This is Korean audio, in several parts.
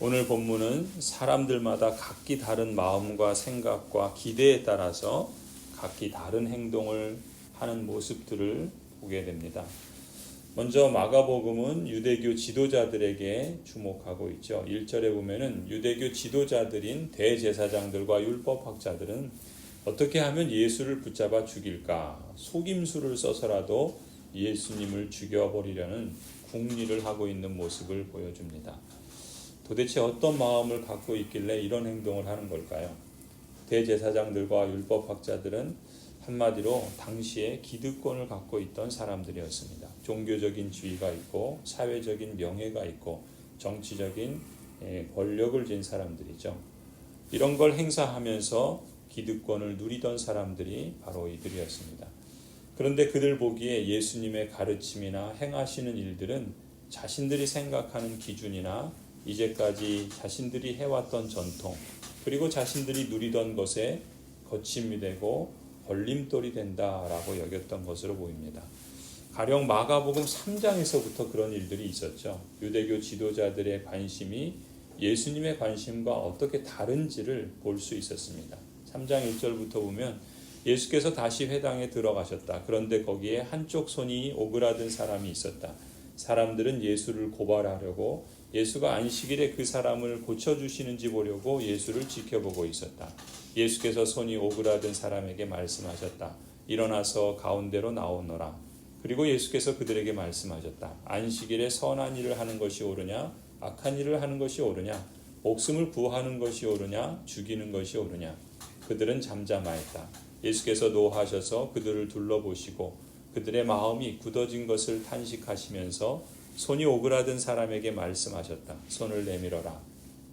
오늘 본문은 사람들마다 각기 다른 마음과 생각과 기대에 따라서 각기 다른 행동을 하는 모습들을 보게 됩니다. 먼저 마가복음은 유대교 지도자들에게 주목하고 있죠. 1절에 보면은 유대교 지도자들인 대제사장들과 율법학자들은 어떻게 하면 예수를 붙잡아 죽일까? 속임수를 써서라도 예수님을 죽여버리려는 궁리를 하고 있는 모습을 보여줍니다. 도대체 어떤 마음을 갖고 있길래 이런 행동을 하는 걸까요? 대제사장들과 율법학자들은 한마디로 당시에 기득권을 갖고 있던 사람들이었습니다. 종교적인 지위가 있고 사회적인 명예가 있고 정치적인 예, 권력을 진 사람들이죠. 이런 걸 행사하면서 기득권을 누리던 사람들이 바로 이들이었습니다. 그런데 그들 보기에 예수님의 가르침이나 행하시는 일들은 자신들이 생각하는 기준이나 이제까지 자신들이 해왔던 전통 그리고 자신들이 누리던 것에 거침이 되고 걸림돌이 된다라고 여겼던 것으로 보입니다. 가령 마가복음 3장에서부터 그런 일들이 있었죠. 유대교 지도자들의 관심이 예수님의 관심과 어떻게 다른지를 볼 수 있었습니다. 3장 1절부터 보면 예수께서 다시 회당에 들어가셨다. 그런데 거기에 한쪽 손이 오그라든 사람이 있었다. 사람들은 예수를 고발하려고 예수가 안식일에 그 사람을 고쳐주시는지 보려고 예수를 지켜보고 있었다. 예수께서 손이 오그라든 사람에게 말씀하셨다. 일어나서 가운데로 나오너라. 그리고 예수께서 그들에게 말씀하셨다. 안식일에 선한 일을 하는 것이 옳으냐? 악한 일을 하는 것이 옳으냐? 목숨을 구하는 것이 옳으냐? 죽이는 것이 옳으냐? 그들은 잠잠하였다. 예수께서 노하셔서 그들을 둘러보시고 그들의 마음이 굳어진 것을 탄식하시면서 손이 오그라든 사람에게 말씀하셨다. 손을 내밀어라.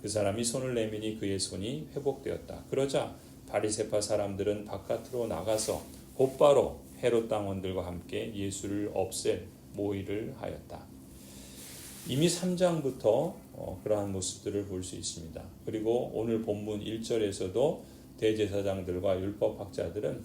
그 사람이 손을 내미니 그의 손이 회복되었다. 그러자 바리세파 사람들은 바깥으로 나가서 곧바로 헤롯 당원들과 함께 예수를 없앨 모의를 하였다. 이미 3장부터 어, 그러한 모습들을 볼 수 있습니다. 그리고 오늘 본문 1절에서도 대제사장들과 율법학자들은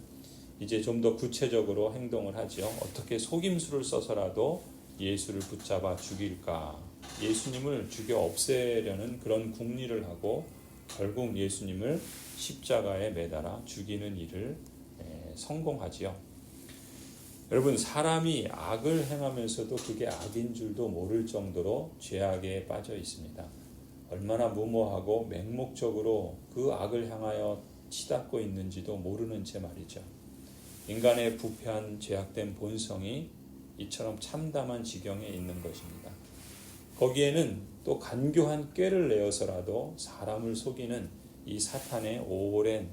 이제 좀 더 구체적으로 행동을 하죠. 어떻게 속임수를 써서라도 예수를 붙잡아 죽일까? 예수님을 죽여 없애려는 그런 궁리를 하고 결국 예수님을 십자가에 매달아 죽이는 일을 성공하지요. 여러분 사람이 악을 행하면서도 그게 악인 줄도 모를 정도로 죄악에 빠져 있습니다. 얼마나 무모하고 맹목적으로 그 악을 향하여 치닫고 있는지도 모르는 채 말이죠. 인간의 부패한 죄악된 본성이 이처럼 참담한 지경에 있는 것입니다. 거기에는 또 간교한 꾀를 내어서라도 사람을 속이는 이 사탄의 오랜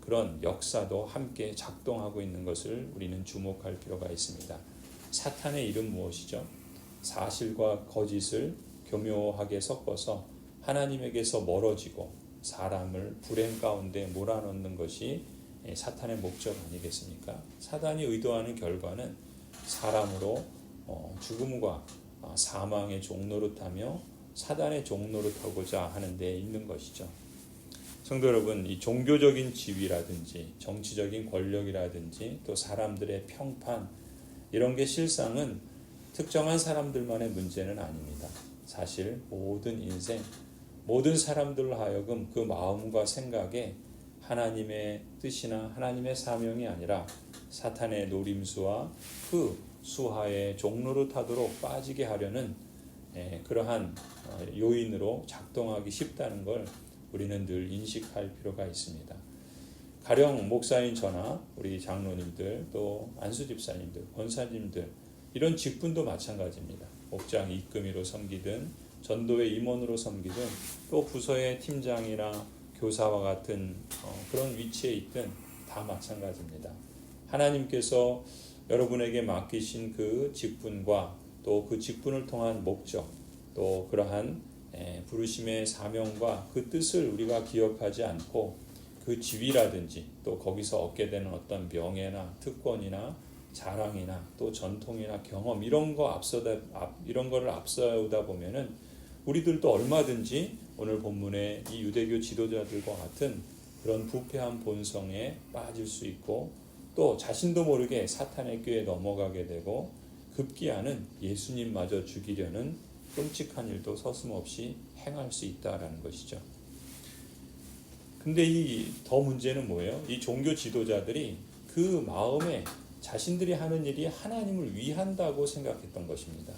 그런 역사도 함께 작동하고 있는 것을 우리는 주목할 필요가 있습니다. 사탄의 이름 무엇이죠? 사실과 거짓을 교묘하게 섞어서 하나님에게서 멀어지고 사람을 불행 가운데 몰아넣는 것이 사탄의 목적 아니겠습니까? 사단이 의도하는 결과는 사람으로 어, 죽음과 어, 사망의 종노릇하며 사단의 종노릇하고자 하는 데 있는 것이죠. 성도 여러분, 이 종교적인 지위라든지 정치적인 권력이라든지 또 사람들의 평판 이런 게 실상은 특정한 사람들만의 문제는 아닙니다. 사실 모든 인생 모든 사람들로 하여금 그 마음과 생각에 하나님의 뜻이나 하나님의 사명이 아니라 사탄의 노림수와 그 수하의 종로를 타도록 빠지게 하려는 예, 그러한 어, 요인으로 작동하기 쉽다는 걸 우리는 늘 인식할 필요가 있습니다. 가령 목사인 저나 우리 장로님들 또 안수 집사님들, 권사님들 이런 직분도 마찬가지입니다. 목장 입금이로 섬기든 전도의 임원으로 섬기든 또 부서의 팀장이나 교사와 같은 어, 그런 위치에 있든 다 마찬가지입니다. 하나님께서 여러분에게 맡기신 그 직분과 또 그 직분을 통한 목적 또 그러한 부르심의 사명과 그 뜻을 우리가 기억하지 않고 그 지위라든지 또 거기서 얻게 되는 어떤 명예나 특권이나 자랑이나 또 전통이나 경험 이런 거 앞서다 이런 거를 앞서다 보면은 우리들도 얼마든지 오늘 본문의 이 유대교 지도자들과 같은 그런 부패한 본성에 빠질 수 있고 또 자신도 모르게 사탄의 꾀에 넘어가게 되고 급기야는 예수님마저 죽이려는 끔찍한 일도 서슴없이 행할 수 있다라는 것이죠. 근데 이 더 문제는 뭐예요? 이 종교 지도자들이 그 마음에 자신들이 하는 일이 하나님을 위한다고 생각했던 것입니다.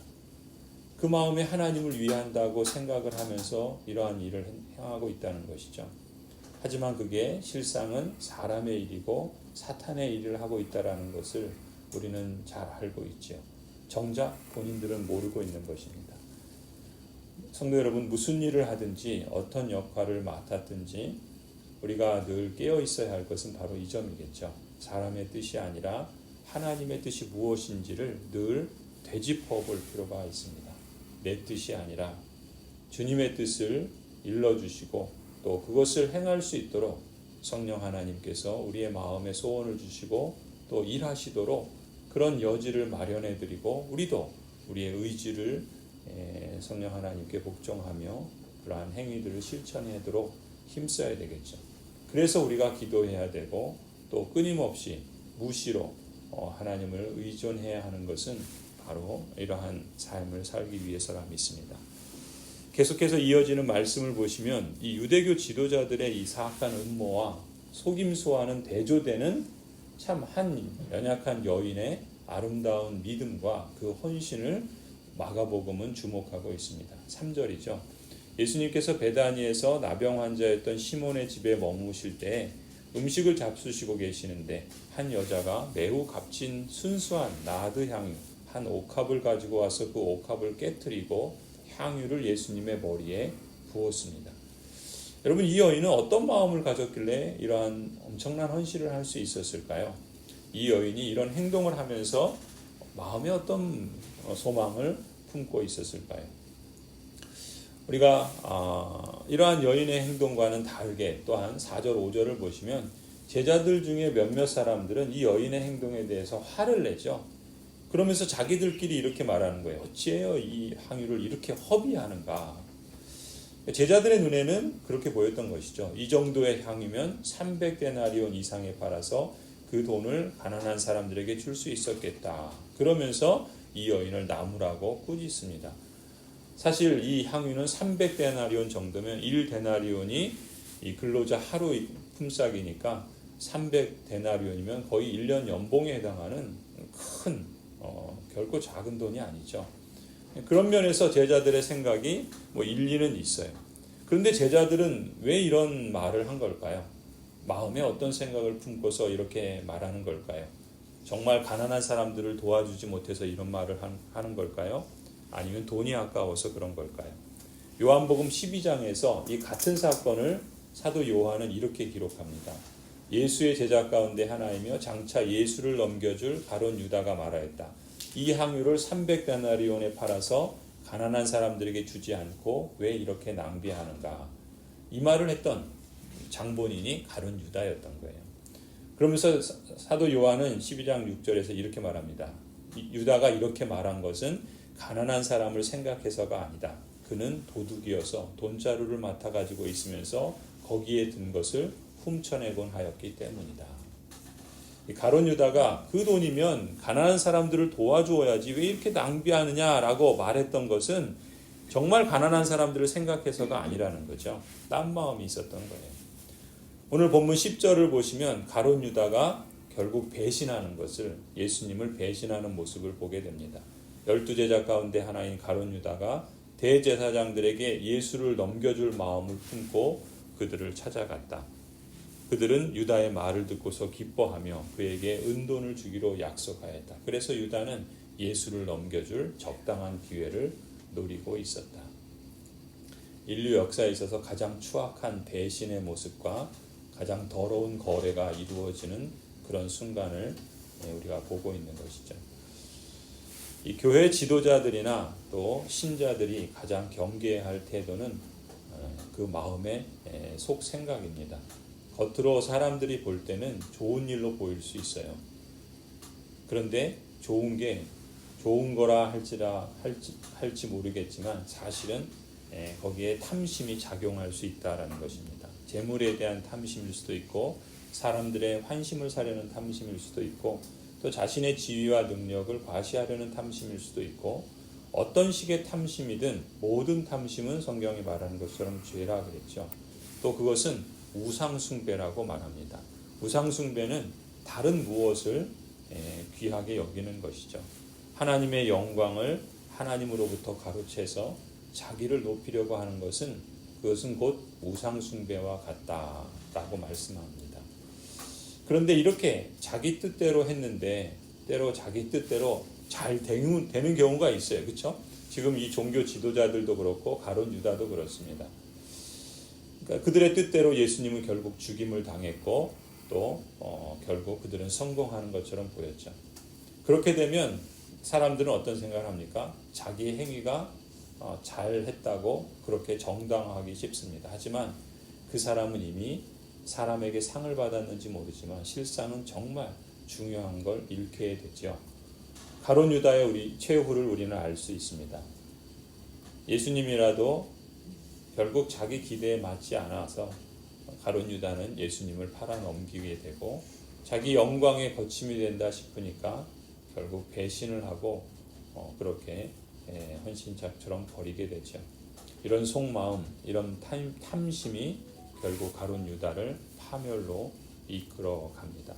그 마음에 하나님을 위한다고 생각을 하면서 이러한 일을 행하고 있다는 것이죠. 하지만 그게 실상은 사람의 일이고 사탄의 일을 하고 있다라는 것을 우리는 잘 알고 있죠. 정작 본인들은 모르고 있는 것입니다. 성도 여러분, 무슨 일을 하든지 어떤 역할을 맡았든지 우리가 늘 깨어 있어야 할 것은 바로 이 점이겠죠. 사람의 뜻이 아니라 하나님의 뜻이 무엇인지를 늘 되짚어 볼 필요가 있습니다. 내 뜻이 아니라 주님의 뜻을 일러주시고 또 그것을 행할 수 있도록 성령 하나님께서 우리의 마음에 소원을 주시고 또 일하시도록 그런 여지를 마련해 드리고 우리도 우리의 의지를 성령 하나님께 복종하며 그러한 행위들을 실천하도록 힘써야 되겠죠. 그래서 우리가 기도해야 되고 또 끊임없이 무시로 어, 하나님을 의존해야 하는 것은 바로 이러한 삶을 살기 위해서라 믿습니다. 계속해서 이어지는 말씀을 보시면 이 유대교 지도자들의 이 사악한 음모와 속임수와는 대조되는 참 한 연약한 여인의 아름다운 믿음과 그 헌신을 마가복음은 주목하고 있습니다. 3절이죠. 예수님께서 베다니에서 나병 환자였던 시몬의 집에 머무실 때 음식을 잡수시고 계시는데 한 여자가 매우 값진 순수한 나드 향유 한 옥합을 가지고 와서 그 옥합을 깨뜨리고 향유를 예수님의 머리에 부었습니다. 여러분 이 여인은 어떤 마음을 가졌길래 이러한 엄청난 헌신을 할 수 있었을까요? 이 여인이 이런 행동을 하면서 마음에 어떤 소망을 품고 있었을까요? 우리가 아, 이러한 여인의 행동과는 다르게 또한 4절 5절을 보시면 제자들 중에 몇몇 사람들은 이 여인의 행동에 대해서 화를 내죠. 그러면서 자기들끼리 이렇게 말하는 거예요. 어찌해요 이 항유를 이렇게 허비하는가? 제자들의 눈에는 그렇게 보였던 것이죠. 이 정도의 향이면 300데나리온 이상에 팔아서 그 돈을 가난한 사람들에게 줄 수 있었겠다. 그러면서 이 여인을 나무라고 꾸짖습니다. 사실 이 향유는 300데나리온 정도면 1데나리온이 이 근로자 하루 품삯이니까 300데나리온이면 거의 1년 연봉에 해당하는 큰 어, 결코 작은 돈이 아니죠. 그런 면에서 제자들의 생각이 뭐 일리는 있어요. 그런데 제자들은 왜 이런 말을 한 걸까요? 마음에 어떤 생각을 품고서 이렇게 말하는 걸까요? 정말 가난한 사람들을 도와주지 못해서 이런 말을 하는 걸까요? 아니면 돈이 아까워서 그런 걸까요? 요한복음 12장에서 이 같은 사건을 사도 요한은 이렇게 기록합니다. 예수의 제자 가운데 하나이며 장차 예수를 넘겨줄 가론 유다가 말하였다. 이 항유를 300데나리온에 팔아서 가난한 사람들에게 주지 않고 왜 이렇게 낭비하는가? 이 말을 했던 장본인이 가론 유다였던 거예요. 그러면서 사도 요한은 12장 6절에서 이렇게 말합니다. 유다가 이렇게 말한 것은 가난한 사람을 생각해서가 아니다. 그는 도둑이어서 돈자루를 맡아 가지고 있으면서 거기에 든 것을 훔쳐내곤 하였기 때문이다. 가론 유다가 그 돈이면 가난한 사람들을 도와주어야지 왜 이렇게 낭비하느냐라고 말했던 것은 정말 가난한 사람들을 생각해서가 아니라는 거죠. 딴 마음이 있었던 거예요. 오늘 본문 10절을 보시면 가론 유다가 결국 배신하는 것을 예수님을 배신하는 모습을 보게 됩니다. 열두 제자 가운데 하나인 가론 유다가 대제사장들에게 예수를 넘겨줄 마음을 품고 그들을 찾아갔다. 그들은 유다의 말을 듣고서 기뻐하며 그에게 은돈을 주기로 약속하였다. 그래서 유다는 예수를 넘겨줄 적당한 기회를 노리고 있었다. 인류 역사에 있어서 가장 추악한 배신의 모습과 가장 더러운 거래가 이루어지는 그런 순간을 우리가 보고 있는 것이죠. 이 교회 지도자들이나 또 신자들이 가장 경계해야 할 태도는 그 마음의 속 생각입니다. 겉으로 사람들이 볼 때는 좋은 일로 보일 수 있어요. 그런데 좋은 게 좋은 거라 할지라 할지, 할지 모르겠지만 사실은 거기에 탐심이 작용할 수 있다라는 것입니다. 재물에 대한 탐심일 수도 있고 사람들의 환심을 사려는 탐심일 수도 있고 또 자신의 지위와 능력을 과시하려는 탐심일 수도 있고 어떤 식의 탐심이든 모든 탐심은 성경이 말하는 것처럼 죄라 그랬죠. 또 그것은 우상숭배라고 말합니다. 우상숭배는 다른 무엇을 예, 귀하게 여기는 것이죠. 하나님의 영광을 하나님으로부터 가로채서 자기를 높이려고 하는 것은 그것은 곧 우상숭배와 같다라고 말씀합니다. 그런데 이렇게 자기 뜻대로 했는데 때로 자기 뜻대로 잘 되는, 경우가 있어요. 그렇죠? 지금 이 종교 지도자들도 그렇고 가론 유다도 그렇습니다. 그러니까 그들의 뜻대로 예수님은 결국 죽임을 당했고 또 어, 결국 그들은 성공하는 것처럼 보였죠. 그렇게 되면 사람들은 어떤 생각을 합니까? 자기 행위가 어, 잘했다고 그렇게 정당화하기 쉽습니다. 하지만 그 사람은 이미 사람에게 상을 받았는지 모르지만 실상은 정말 중요한 걸 잃게 되죠. 가론 유다의 우리 최후를 우리는 알 수 있습니다. 예수님이라도 결국 자기 기대에 맞지 않아서 가론 유다는 예수님을 팔아 넘기게 되고 자기 영광의 거침이 된다 싶으니까 결국 배신을 하고 어, 그렇게 예, 헌신자처럼 버리게 되죠. 이런 속마음, 이런 탐, 탐심이 결국 가론 유다를 파멸로 이끌어 갑니다.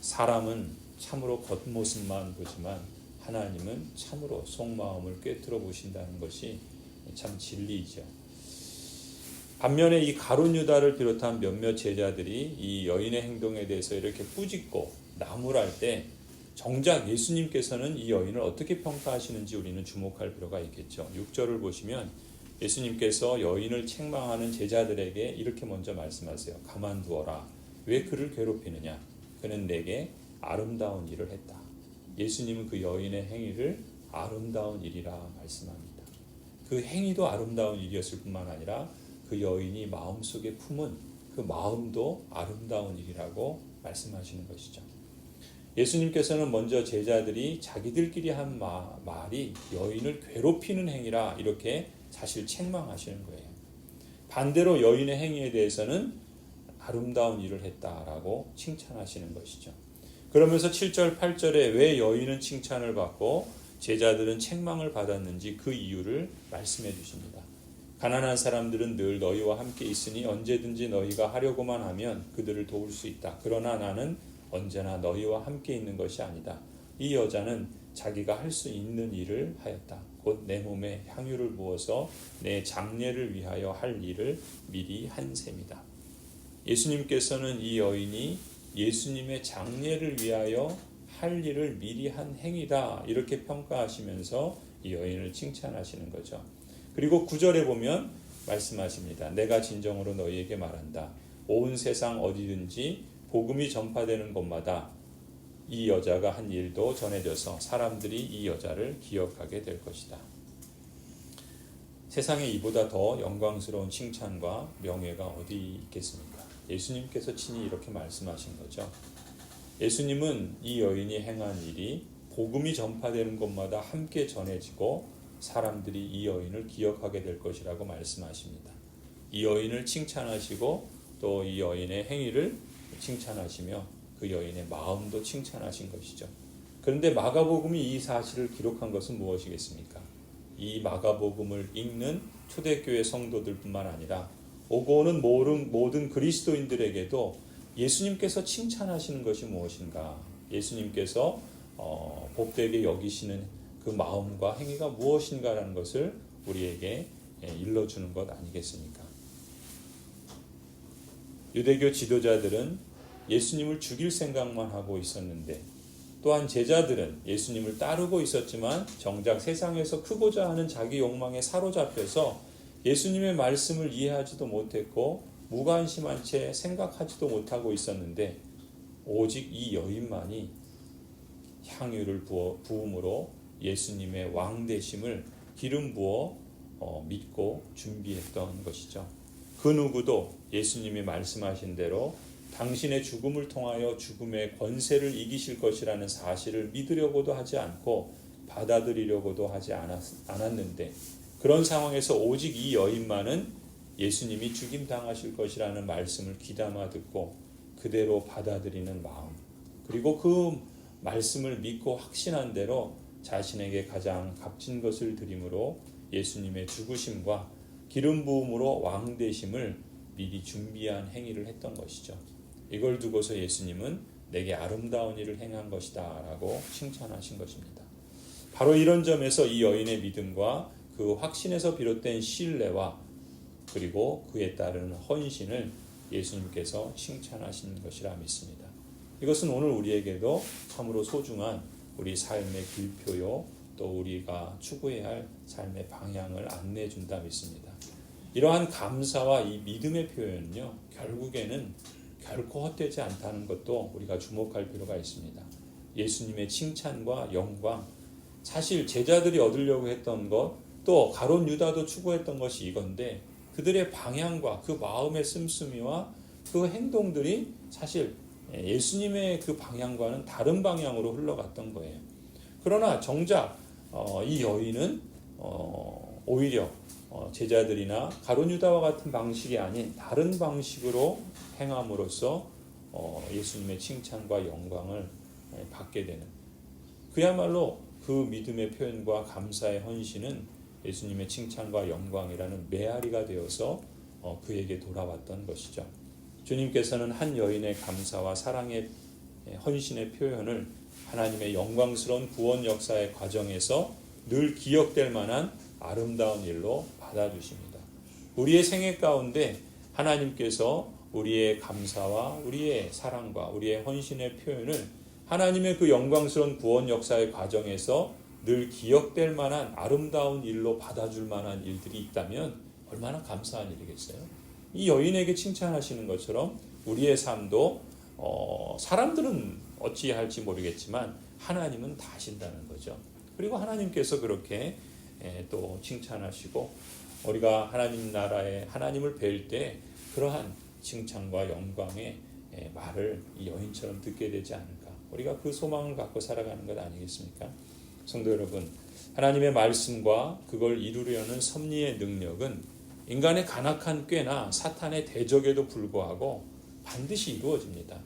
사람은 참으로 겉모습만 보지만 하나님은 참으로 속마음을 꿰뚫어 보신다는 것이 참 진리이죠. 반면에 이 가론 유다를 비롯한 몇몇 제자들이 이 여인의 행동에 대해서 이렇게 꾸짖고 나무랄 때 정작 예수님께서는 이 여인을 어떻게 평가하시는지 우리는 주목할 필요가 있겠죠. 6절을 보시면 예수님께서 여인을 책망하는 제자들에게 이렇게 먼저 말씀하세요. 가만두어라. 왜 그를 괴롭히느냐? 그는 내게 아름다운 일을 했다. 예수님은 그 여인의 행위를 아름다운 일이라 말씀합니다. 그 행위도 아름다운 일이었을 뿐만 아니라 그 여인이 마음속에 품은 그 마음도 아름다운 일이라고 말씀하시는 것이죠. 예수님께서는 먼저 제자들이 자기들끼리 한 마, 말이 여인을 괴롭히는 행위라 이렇게 사실 책망하시는 거예요. 반대로 여인의 행위에 대해서는 아름다운 일을 했다라고 칭찬하시는 것이죠. 그러면서 7절, 8절에 왜 여인은 칭찬을 받고 제자들은 책망을 받았는지 그 이유를 말씀해 주십니다. 가난한 사람들은 늘 너희와 함께 있으니 언제든지 너희가 하려고만 하면 그들을 도울 수 있다. 그러나 나는 언제나 너희와 함께 있는 것이 아니다. 이 여자는 자기가 할 수 있는 일을 하였다. 곧 내 몸에 향유를 부어서 내 장례를 위하여 할 일을 미리 한 셈이다. 예수님께서는 이 여인이 예수님의 장례를 위하여 할 일을 미리 한 행위다. 이렇게 평가하시면서 이 여인을 칭찬하시는 거죠. 그리고 구절에 보면 말씀하십니다. 내가 진정으로 너희에게 말한다. 온 세상 어디든지 복음이 전파되는 곳마다 이 여자가 한 일도 전해져서 사람들이 이 여자를 기억하게 될 것이다. 세상에 이보다 더 영광스러운 칭찬과 명예가 어디 있겠습니까? 예수님께서 친히 이렇게 말씀하신 거죠. 예수님은 이 여인이 행한 일이 복음이 전파되는 곳마다 함께 전해지고 사람들이 이 여인을 기억하게 될 것이라고 말씀하십니다. 이 여인을 칭찬하시고 또 이 여인의 행위를 칭찬하시며 그 여인의 마음도 칭찬하신 것이죠. 그런데 마가복음이 이 사실을 기록한 것은 무엇이겠습니까? 이 마가복음을 읽는 초대교회 성도들뿐만 아니라 오고 오는 모든, 그리스도인들에게도 예수님께서 칭찬하시는 것이 무엇인가? 예수님께서 어, 복되게 여기시는 그 마음과 행위가 무엇인가라는 것을 우리에게 예, 일러주는 것 아니겠습니까? 유대교 지도자들은 예수님을 죽일 생각만 하고 있었는데 또한 제자들은 예수님을 따르고 있었지만 정작 세상에서 크고자 하는 자기 욕망에 사로잡혀서 예수님의 말씀을 이해하지도 못했고 무관심한 채 생각하지도 못하고 있었는데 오직 이 여인만이 향유를 부어 부음으로 예수님의 왕 되심을 기름 부어 어, 믿고 준비했던 것이죠. 그 누구도 예수님이 말씀하신 대로 당신의 죽음을 통하여 죽음의 권세를 이기실 것이라는 사실을 믿으려고도 하지 않고 받아들이려고도 하지 않았, 않았는데 그런 상황에서 오직 이 여인만은 예수님이 죽임 당하실 것이라는 말씀을 귀담아 듣고 그대로 받아들이는 마음 그리고 그 말씀을 믿고 확신한 대로 자신에게 가장 값진 것을 드림으로 예수님의 죽으심과 기름 부음으로 왕 되심을 미리 준비한 행위를 했던 것이죠. 이걸 두고서 예수님은 내게 아름다운 일을 행한 것이다라고 칭찬하신 것입니다. 바로 이런 점에서 이 여인의 믿음과 그 확신에서 비롯된 신뢰와 그리고 그에 따르는 헌신을 예수님께서 칭찬하신 것이라 믿습니다. 이것은 오늘 우리에게도 참으로 소중한 우리 삶의 길표요 또 우리가 추구해야 할 삶의 방향을 안내해 준다 믿습니다. 이러한 감사와 이 믿음의 표현은요 결국에는 결코 헛되지 않다는 것도 우리가 주목할 필요가 있습니다. 예수님의 칭찬과 영광 사실 제자들이 얻으려고 했던 것 또 가론 유다도 추구했던 것이 이건데 그들의 방향과 그 마음의 씀씀이와 그 행동들이 사실 예수님의 그 방향과는 다른 방향으로 흘러갔던 거예요. 그러나 정작 어, 이 여인은 어, 오히려 어, 제자들이나 가론 유다와 같은 방식이 아닌 다른 방식으로 행함으로써 어, 예수님의 칭찬과 영광을 예, 받게 되는 그야말로 그 믿음의 표현과 감사의 헌신은 예수님의 칭찬과 영광이라는 메아리가 되어서 어, 그에게 돌아왔던 것이죠. 주님께서는 한 여인의 감사와 사랑의 헌신의 표현을 하나님의 영광스러운 구원 역사의 과정에서 늘 기억될 만한 아름다운 일로 받아주십니다. 우리의 생애 가운데 하나님께서 우리의 감사와 우리의 사랑과 우리의 헌신의 표현을 하나님의 그 영광스러운 구원 역사의 과정에서 늘 기억될 만한 아름다운 일로 받아줄 만한 일들이 있다면 얼마나 감사한 일이겠어요. 이 여인에게 칭찬하시는 것처럼 우리의 삶도 어, 사람들은 어찌할지 모르겠지만 하나님은 다 아신다는 거죠. 그리고 하나님께서 그렇게 에, 또 칭찬하시고 우리가 하나님 나라에 하나님을 뵐 때 그러한 칭찬과 영광의 에, 말을 이 여인처럼 듣게 되지 않을까. 우리가 그 소망을 갖고 살아가는 것 아니겠습니까? 성도 여러분, 하나님의 말씀과 그걸 이루려는 섭리의 능력은 인간의 간악한 꾀나 사탄의 대적에도 불구하고 반드시 이루어집니다.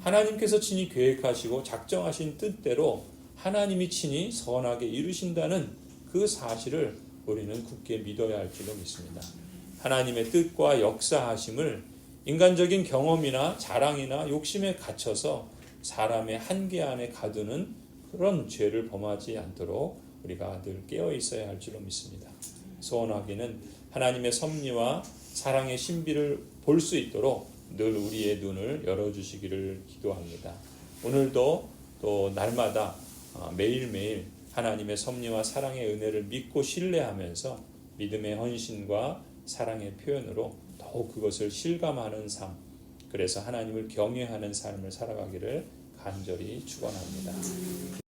하나님께서 친히 계획하시고 작정하신 뜻대로 하나님이 친히 선하게 이루신다는 그 사실을 우리는 굳게 믿어야 할 줄로 믿습니다. 하나님의 뜻과 역사하심을 인간적인 경험이나 자랑이나 욕심에 갇혀서 사람의 한계 안에 가두는 그런 죄를 범하지 않도록 우리가 늘 깨어 있어야 할 줄로 믿습니다. 소원하기는 하나님의 섭리와 사랑의 신비를 볼 수 있도록 늘 우리의 눈을 열어주시기를 기도합니다. 오늘도 또 날마다 어, 매일매일 하나님의 섭리와 사랑의 은혜를 믿고 신뢰하면서 믿음의 헌신과 사랑의 표현으로 더욱 그것을 실감하는 삶, 그래서 하나님을 경외하는 삶을 살아가기를 간절히 축원합니다.